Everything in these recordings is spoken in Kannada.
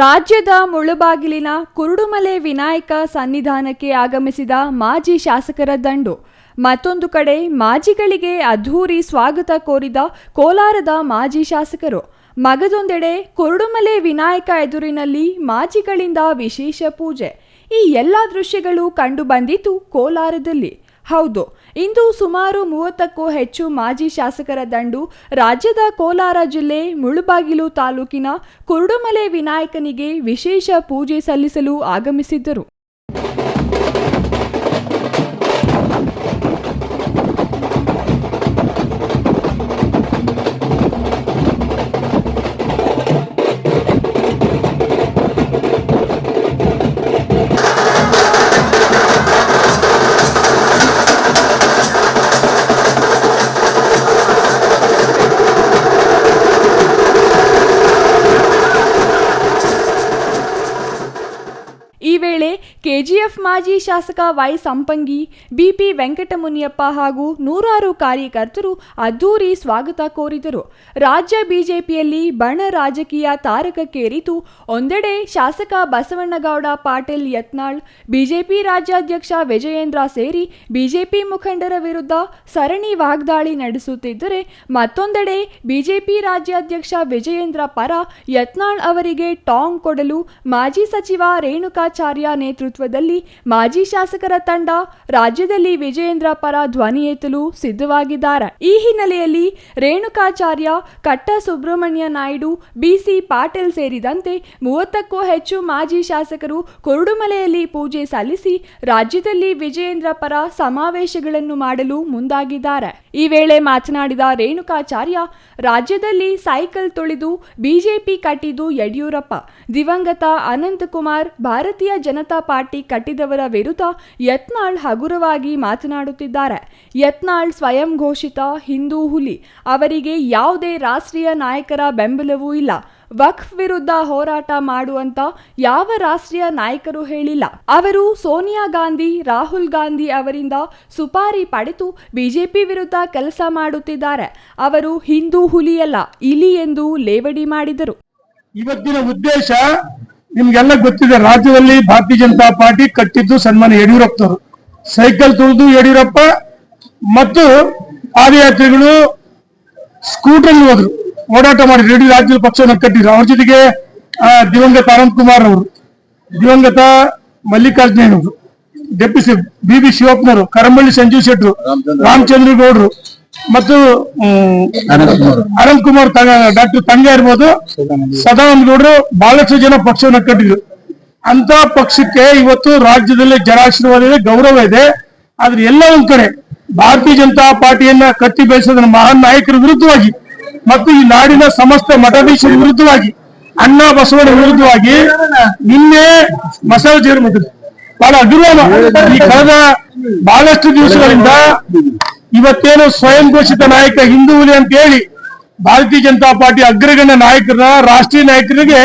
ರಾಜ್ಯದ ಮುಳುಬಾಗಿಲಿನ ಕುರುಡುಮಲೆ ವಿನಾಯಕ ಸನ್ನಿಧಾನಕ್ಕೆ ಆಗಮಿಸಿದ ಮಾಜಿ ಶಾಸಕರ ದಂಡು. ಮತ್ತೊಂದು ಕಡೆ ಮಾಜಿಗಳಿಗೆ ಅದ್ಧೂರಿ ಸ್ವಾಗತ ಕೋರಿದ ಕೋಲಾರದ ಮಾಜಿ ಶಾಸಕರು. ಮಗದೊಂದೆಡೆ ಕುರುಡುಮಲೆ ವಿನಾಯಕ ಎದುರಿನಲ್ಲಿ ಮಾಜಿಗಳಿಂದ ವಿಶೇಷ ಪೂಜೆ. ಈ ಎಲ್ಲ ದೃಶ್ಯಗಳು ಕಂಡುಬಂದಿತು ಕೋಲಾರದಲ್ಲಿ. ಹೌದು. ಇಂದು ಸುಮಾರು ಮೂವತ್ತಕ್ಕೂ ಹೆಚ್ಚು ಮಾಜಿ ಶಾಸಕರ ದಂಡು ರಾಜ್ಯದ ಕೋಲಾರ ಜಿಲ್ಲೆ ಮುಳುಬಾಗಿಲು ತಾಲೂಕಿನ ಕುರುಡುಮಲೆ ವಿನಾಯಕನಿಗೆ ವಿಶೇಷ ಪೂಜೆ ಸಲ್ಲಿಸಲು ಆಗಮಿಸಿದ್ದರು. ಕೆಜಿಎಫ್ ಮಾಜಿ ಶಾಸಕ ವೈ ಸಂಪಂಗಿ, ಬಿಪಿ ವೆಂಕಟಮುನಿಯಪ್ಪ ಹಾಗೂ ನೂರಾರು ಕಾರ್ಯಕರ್ತರು ಅದ್ದೂರಿ ಸ್ವಾಗತ ಕೋರಿದರು. ರಾಜ್ಯ ಬಿಜೆಪಿಯಲ್ಲಿ ಬಣ ರಾಜಕೀಯ ತಾರಕಕ್ಕೇರಿತು. ಒಂದೆಡೆ ಶಾಸಕ ಬಸವಣ್ಣಗೌಡ, ಪಾಟೀಲ್ ಯತ್ನಾಳ್, ಬಿಜೆಪಿ ರಾಜ್ಯಾಧ್ಯಕ್ಷ ವಿಜಯೇಂದ್ರ ಸೇರಿ ಬಿಜೆಪಿ ಮುಖಂಡರ ವಿರುದ್ಧ ಸರಣಿ ವಾಗ್ದಾಳಿ ನಡೆಸುತ್ತಿದ್ದರೆ ಮತ್ತೊಂದೆಡೆ ಬಿಜೆಪಿ ರಾಜ್ಯಾಧ್ಯಕ್ಷ ವಿಜಯೇಂದ್ರ ಪರ ಯತ್ನಾಳ್ ಅವರಿಗೆ ಟಾಂಗ್ ಕೊಡಲು ಮಾಜಿ ಸಚಿವ ರೇಣುಕಾಚಾರ್ಯ ನೇತೃತ್ವದಲ್ಲಿ ಮಾಜಿ ಶಾಸಕರ ತಂಡ ರಾಜ್ಯದಲ್ಲಿ ವಿಜಯೇಂದ್ರ ಪರ ಧ್ವನಿ ಎತ್ತಲು ಸಿದ್ಧವಾಗಿದ್ದಾರೆ. ಈ ಹಿನ್ನೆಲೆಯಲ್ಲಿ ರೇಣುಕಾಚಾರ್ಯ ಕಟ್ಟ ಸುಬ್ರಹ್ಮಣ್ಯ ನಾಯ್ಡು, ಬಿಸಿ ಪಾಟೀಲ್ ಸೇರಿದಂತೆ ಮೂವತ್ತಕ್ಕೂ ಹೆಚ್ಚು ಮಾಜಿ ಶಾಸಕರು ಕುರುಡುಮಲೆಯಲ್ಲಿ ಪೂಜೆ ಸಲ್ಲಿಸಿ ರಾಜ್ಯದಲ್ಲಿ ವಿಜಯೇಂದ್ರ ಪರ ಸಮಾವೇಶಗಳನ್ನು ಮಾಡಲು ಮುಂದಾಗಿದ್ದಾರೆ. ಈ ವೇಳೆ ಮಾತನಾಡಿದ ರೇಣುಕಾಚಾರ್ಯ, ರಾಜ್ಯದಲ್ಲಿ ಸೈಕಲ್ ತೊಳೆದು ಬಿಜೆಪಿ ಕಟ್ಟಿದ್ದು ಯಡಿಯೂರಪ್ಪ, ದಿವಂಗತ ಅನಂತಕುಮಾರ್, ಭಾರತೀಯ ಜನತಾ ಕಟ್ಟಿದವರ ವಿರುದ್ಧ ಯತ್ನಾಳ್ ಹಗುರವಾಗಿ ಮಾತನಾಡುತ್ತಿದ್ದಾರೆ. ಯತ್ನಾಳ್ ಸ್ವಯಂ ಘೋಷಿತ ಹಿಂದೂ ಹುಲಿ. ಅವರಿಗೆ ಯಾವುದೇ ರಾಷ್ಟ್ರೀಯ ನಾಯಕರ ಬೆಂಬಲವೂ ಇಲ್ಲ. ವಕ್ಫ್ ವಿರುದ್ಧ ಹೋರಾಟ ಮಾಡುವಂತ ಯಾವ ರಾಷ್ಟ್ರೀಯ ನಾಯಕರು ಹೇಳಿಲ್ಲ. ಅವರು ಸೋನಿಯಾ ಗಾಂಧಿ, ರಾಹುಲ್ ಗಾಂಧಿ ಅವರಿಂದ ಸುಪಾರಿ ಪಡೆದು ಬಿಜೆಪಿ ವಿರುದ್ಧ ಕೆಲಸ ಮಾಡುತ್ತಿದ್ದಾರೆ. ಅವರು ಹಿಂದೂ ಹುಲಿಯಲ್ಲ, ಇಲಿ ಎಂದು ಲೇವಡಿ ಮಾಡಿದರು. ಇವತ್ತಿನ ಉದ್ದೇಶ ನಿಮ್ಗೆಲ್ಲ ಗೊತ್ತಿದೆ ರಾಜ್ಯದಲ್ಲಿ ಭಾರತೀಯ ಜನತಾ ಪಾರ್ಟಿ ಕಟ್ಟಿದ್ದು ಸನ್ಮಾನ್ಯ ಯಡಿಯೂರಪ್ಪನವರು. ಸೈಕಲ್ ತುಳಿದು ಯಡಿಯೂರಪ್ಪ ಮತ್ತು ಪಾದಯಾತ್ರಿಗಳು ಸ್ಕೂಟರ್ ಹೋದ್ರು ಓಡಾಟ ಮಾಡಿದ್ರು ಇಡೀ ರಾಜ್ಯದ ಪಕ್ಷವನ್ನು ಕಟ್ಟಿದ್ರು. ಅವ್ರ ಜೊತೆಗೆ ಆ, ದಿವಂಗತ ಅನಂತ್ ಕುಮಾರ್ ಅವರು ದಿವಂಗತ ಮಲ್ಲಿಕಾರ್ಜುನ ಅವರು ಡೆಪ್ಯೂಟಿ ಬಿ ಬಿ ಶಿವಪ್ಪನವರು ಕರಂಬಳ್ಳಿ ಸಂಜೀವ್ ಶೆಟ್ರು ರಾಮಚಂದ್ರ ಗೌಡ್ರು. ಮತ್ತು ಅನಂತ್ ಕುಮಾರ್ ಡಾಕ್ಟರ್ ತಂಗ ಇರ್ಬೋದು. ಸದಾನಂದ ಗೌಡರು ಬಹಳಷ್ಟು ಜನ ಪಕ್ಷವನ್ನು ಕಟ್ಟಿದ್ರು. ಅಂತ ಪಕ್ಷಕ್ಕೆ ಇವತ್ತು ರಾಜ್ಯದಲ್ಲಿ ಜನಾಶೀರ್ವಾದ ಇದೆ ಗೌರವ ಇದೆ. ಆದ್ರೆ ಎಲ್ಲ ಒಂದ್ ಕಡೆ ಭಾರತೀಯ ಜನತಾ ಪಾರ್ಟಿಯನ್ನ ಕಟ್ಟಿ ಬೇಯಿಸೋದ್ರ ಮಹಾನ್ ನಾಯಕರ ವಿರುದ್ಧವಾಗಿ ಮತ್ತು ಈ ನಾಡಿನ ಸಮಸ್ತ ಮಠಾಧೀಶರ ವಿರುದ್ಧವಾಗಿ, ಅಣ್ಣ ಬಸವಣ್ಣ ವಿರುದ್ಧವಾಗಿ ನಿನ್ನೆ ಮಸಾಲ ಜೇರು ಬಹಳ ಅಭಿಮಾನ. ಈ ಕಳೆದ ಬಹಳಷ್ಟು ದಿವಸಗಳಿಂದ ಇವತ್ತೇನು ಸ್ವಯಂ ಘೋಷಿತ ನಾಯಕ ಹಿಂದೂ ಹುಲಿ ಅಂತ ಹೇಳಿ ಭಾರತೀಯ ಜನತಾ ಪಾರ್ಟಿ ಅಗ್ರಗಣ್ಯ ನಾಯಕರ ರಾಷ್ಟ್ರೀಯ ನಾಯಕರಿಗೆ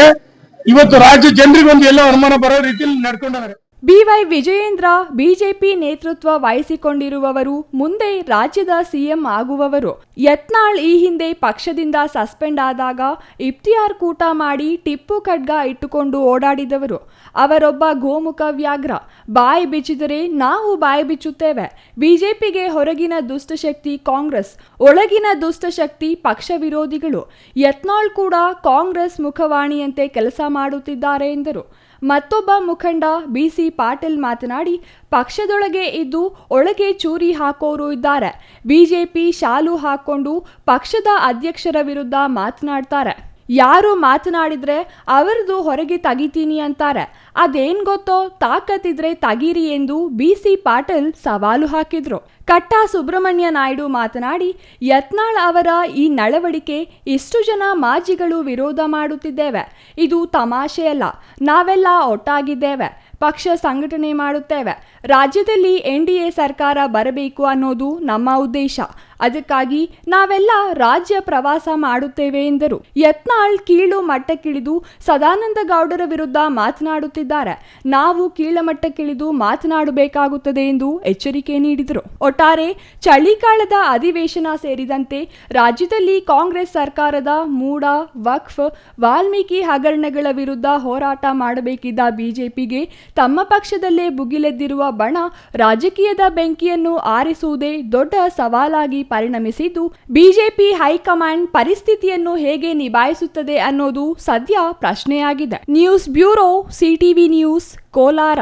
ಇವತ್ತು ರಾಜ್ಯ ಜನರಿಗೆ ಒಂದು ಎಲ್ಲ ಅನುಮಾನ ಬರೋ ರೀತಿಯಲ್ಲಿ ನಡ್ಕೊಂಡಿದ್ದಾರೆ ಬಿವೈ ವಿಜಯೇಂದ್ರ ಬಿಜೆಪಿ ನೇತೃತ್ವ ವಹಿಸಿಕೊಂಡಿರುವವರು ಮುಂದೆ ರಾಜ್ಯದ ಸಿಎಂ ಆಗುವವರು. ಯತ್ನಾಳ್ ಈ ಹಿಂದೆ ಪಕ್ಷದಿಂದ ಸಸ್ಪೆಂಡ್ ಆದಾಗ ಇಫ್ತಿಯಾರ್ ಕೂಟ ಮಾಡಿ ಟಿಪ್ಪು ಖಡ್ಗ ಇಟ್ಟುಕೊಂಡು ಓಡಾಡಿದವರು. ಅವರೊಬ್ಬ ಗೋಮುಖ ವ್ಯಾಘ್ರ. ಬಾಯಿ ಬಿಚ್ಚಿದರೆ ನಾವು ಬಾಯಿ ಬಿಚ್ಚುತ್ತೇವೆ. ಬಿಜೆಪಿಗೆ ಹೊರಗಿನ ದುಷ್ಟಶಕ್ತಿ ಕಾಂಗ್ರೆಸ್, ಒಳಗಿನ ದುಷ್ಟಶಕ್ತಿ ಪಕ್ಷ ವಿರೋಧಿಗಳು. ಯತ್ನಾಳ್ ಕೂಡ ಕಾಂಗ್ರೆಸ್ ಮುಖವಾಣಿಯಂತೆ ಕೆಲಸ ಮಾಡುತ್ತಿದ್ದಾರೆ ಎಂದರು. ಮತ್ತೊಬ್ಬ ಮುಖಂಡ ಬಿಸಿ ಪಾಟೀಲ್ ಮಾತನಾಡಿ, ಪಕ್ಷದೊಳಗೆ ಇದ್ದು ಒಳಗೆ ಚೂರಿ ಹಾಕೋರು ಇದ್ದಾರೆ. ಬಿಜೆಪಿ ಶಾಲು ಹಾಕೊಂಡು ಪಕ್ಷದ ಅಧ್ಯಕ್ಷರ ವಿರುದ್ಧ ಮಾತನಾಡ್ತಾರೆ. ಯಾರು ಮಾತನಾಡಿದ್ರೆ ಅವರದು ಹೊರಗೆ ತೆಗಿತೀನಿ ಅಂತಾರೆ. ಅದೇನ್ ಗೊತ್ತೋ, ತಾಕತ್ತಿದ್ರೆ ತಗೀರಿ ಎಂದು ಬಿ ಸಿ ಪಾಟೀಲ್ ಸವಾಲು ಹಾಕಿದ್ರು. ಕಟ್ಟ ಸುಬ್ರಹ್ಮಣ್ಯ ನಾಯ್ಡು ಮಾತನಾಡಿ, ಯತ್ನಾಳ್ ಅವರ ಈ ನಡವಳಿಕೆ ಇಷ್ಟು ಜನ ಮಾಜಿಗಳು ವಿರೋಧ ಮಾಡುತ್ತಿದ್ದೇವೆ. ಇದು ತಮಾಷೆಯಲ್ಲ, ನಾವೆಲ್ಲ ಒಟ್ಟಾಗಿದ್ದೇವೆ, ಪಕ್ಷ ಸಂಘಟನೆ ಮಾಡುತ್ತೇವೆ. ರಾಜ್ಯದಲ್ಲಿ ಎನ್ ಡಿ ಎ ಸರ್ಕಾರ ಬರಬೇಕು ಅನ್ನೋದು ನಮ್ಮ ಉದ್ದೇಶ. ಅದಕ್ಕಾಗಿ ನಾವೆಲ್ಲ ರಾಜ್ಯ ಪ್ರವಾಸ ಮಾಡುತ್ತೇವೆ ಎಂದರು. ಯತ್ನಾಳ್ ಕೀಳು ಮಟ್ಟಕ್ಕಿಳಿದು ಸದಾನಂದ ಗೌಡರ ವಿರುದ್ಧ ಮಾತನಾಡುತ್ತಿದ್ದಾರೆ. ನಾವು ಕೀಳಮಟ್ಟಕ್ಕಿಳಿದು ಮಾತನಾಡಬೇಕಾಗುತ್ತದೆ ಎಂದು ಎಚ್ಚರಿಕೆ ನೀಡಿದರು. ಒಟ್ಟಾರೆ ಚಳಿಗಾಲದ ಅಧಿವೇಶನ ಸೇರಿದಂತೆ ರಾಜ್ಯದಲ್ಲಿ ಕಾಂಗ್ರೆಸ್ ಸರ್ಕಾರದ ಮೂಡ ವಕ್ಫ್, ವಾಲ್ಮೀಕಿ ಹಗರಣಗಳ ವಿರುದ್ಧ ಹೋರಾಟ ಮಾಡಬೇಕಿದ್ದ ಬಿಜೆಪಿಗೆ ತಮ್ಮ ಪಕ್ಷದಲ್ಲೇ ಬುಗಿಲೆದ್ದಿರುವ ಬಣ ರಾಜಕೀಯದ ಬೆಂಕಿಯನ್ನು ಆರಿಸುವುದೇ ದೊಡ್ಡ ಸವಾಲಾಗಿ ಪರಿಣಮಿಸಿದ್ದು. ಬಿಜೆಪಿ ಹೈಕಮಾಂಡ್ ಪರಿಸ್ಥಿತಿಯನ್ನು ಹೇಗೆ ನಿಭಾಯಿಸುತ್ತದೆ ಅನ್ನೋದು ಸದ್ಯ ಪ್ರಶ್ನೆಯಾಗಿದೆ. News bureau CTV news Kolar.